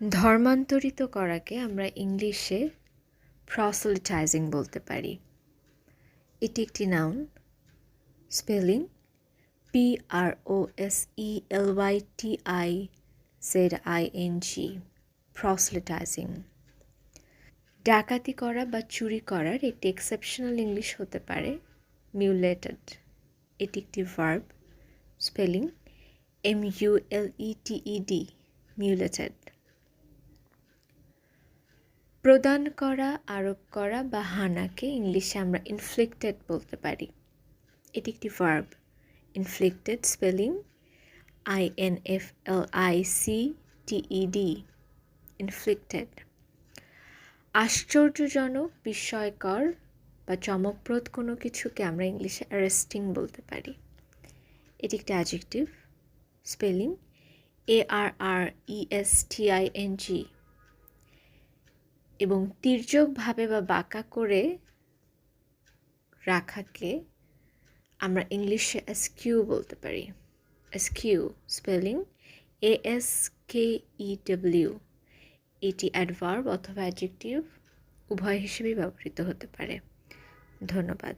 ধর্মান্তরিত করাকে আমরা ইংলিশে প্রসলিটাইজিং বলতে পারি। এটি একটি noun spelling P R O S E L Y T I Z I N G proselytizing ডাকাতি করা বা চুরি করার একটি এক্সেপশনাল ইংলিশ হতে পারে মিউলেটেড এটি একটি verb spelling M U L E T E D mulcted প্রদান করা, আরোপ করা বা হানাকে ইংলিশে আমরা ইনফ্লিক্টেড বলতে পারি। এটি একটি verb inflicted spelling I N F L I C T D inflicted আশ্চর্যজনক, বিস্ময়কর বা চমকপ্রদ কোনো কিছুকে আমরা ইংলিশে অ্যারেস্টিং বলতে পারি। এটি একটি adjective spelling A R R E S T I N G এবং তির্যকভাবে বা বাঁকা করে রাখাকে আমরা ইংলিশে এসকিউ বলতে পারি। Askew spelling A S K E W এটি অ্যাডভার্ব অথবা অ্যাডজেক্টিভ উভয় হিসেবেই ব্যবহৃত হতে পারে। ধন্যবাদ।